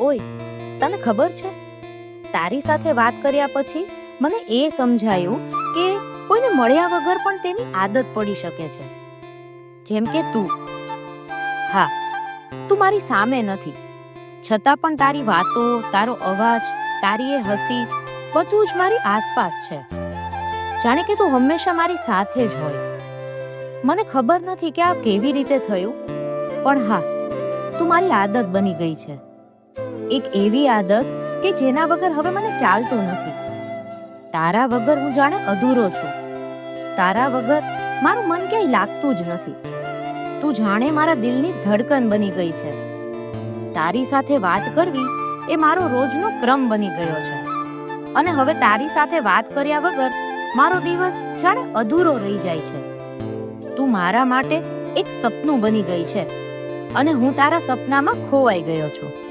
ઓય, તને ખબર છે? તારી સાથે વાત કર્યા પછી મને એ સમજાયું કે કોઈને મળ્યા વગર પણ તેની આદત પડી શકે છે. જેમ કે તું. હા, તું મારી સામે નથી. છતાં પણ તારી વાતો, તારો અવાજ, તારી એ હસી, બધું જ મારી આસપાસ છે. જાણે કે તું હંમેશા મારી સાથે જ હોય. મને ખબર નથી કે આ કેવી રીતે થયું, પણ હા, તું મારી આદત બની ગઈ છે. એક એવી આદત કે જેના વગર હવે મને ચાલતું નથી. તારા વગર હું જાણે અધૂરો છું. તારા વગર મારું મન ક્યાંય લાગતું જ નથી. તું જાણે મારા દિલની ધડકન બની ગઈ છે. તારી સાથે વાત કરવી એ મારો રોજનો ક્રમ બની ગયો છે. અને હવે તારી સાથે વાત કર્યા વગર મારો દિવસ જાણે અધૂરો રહી જાય છે. તું મારા માટે એક સપનું બની ગઈ છે. અને હું તારા સપનામાં ખોવાઈ ગયો છું.